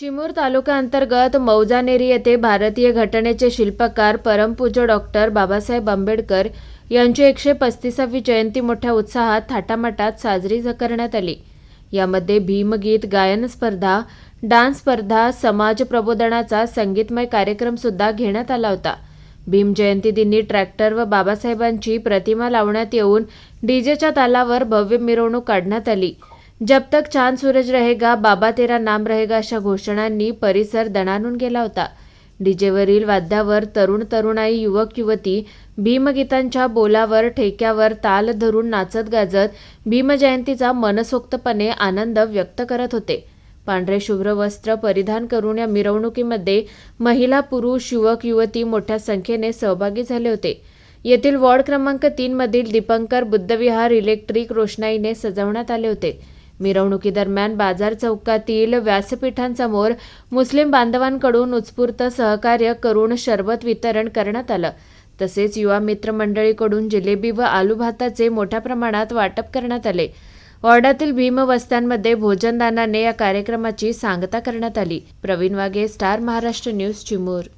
चिमूर तालुक्याअंतर्गत मौजानेरी येथे भारतीय घटनेचे शिल्पकार परमपूज्य डॉक्टर बाबासाहेब आंबेडकर यांची एकशे पस्तीसावी जयंती मोठ्या उत्साहात थाटामाटात साजरी करण्यात आली. यामध्ये भीमगीत गायन स्पर्धा डान्स स्पर्धा समाज प्रबोधनाचा संगीतमय कार्यक्रम सुद्धा घेण्यात आला होता. भीम जयंती दिनी ट्रॅक्टर व बाबासाहेबांची प्रतिमा लावण्यात येऊन डीजेच्या तालावर भव्य मिरवणूक काढण्यात आली. जब तक चांद सूरज रहेगा बाबा तेरा नाम रहेगा अशा घोषणांनी परिसर दणाणून गेला होता. डीजेवरील वाद्यावर तरुण तरुणाई युवक युवती भीमगीतांच्या बोलावर ठेक्यावर ताल धरून नाचत गाजत भीमजयंतीचा मनसोक्तपणे आनंद व्यक्त करत होते. पांढरे शुभ्र वस्त्र परिधान करून या मिरवणुकीमध्ये महिला पुरुष युवक युवती मोठ्या संख्येने सहभागी झाले होते. येथील वॉर्ड क्रमांक तीन मधील दीपंकर बुद्धविहार इलेक्ट्रिक रोषणाईने सजवण्यात आले होते. मिरवणुकीदरम्यान बाजार चौकातील व्यासपीठांसमोर मुस्लिम बांधवांकडून उत्स्फूर्त सहकार्य करून शरबत वितरण करण्यात आलं. तसेच युवा मित्र मंडळीकडून जिलेबी व आलू भाताचे मोठ्या प्रमाणात वाटप करण्यात आले. वॉर्डातील भीमवस्त्यांमध्ये भोजनदानाने या कार्यक्रमाची सांगता करण्यात आली. Pravin Wage star Maharashtra news Chimur.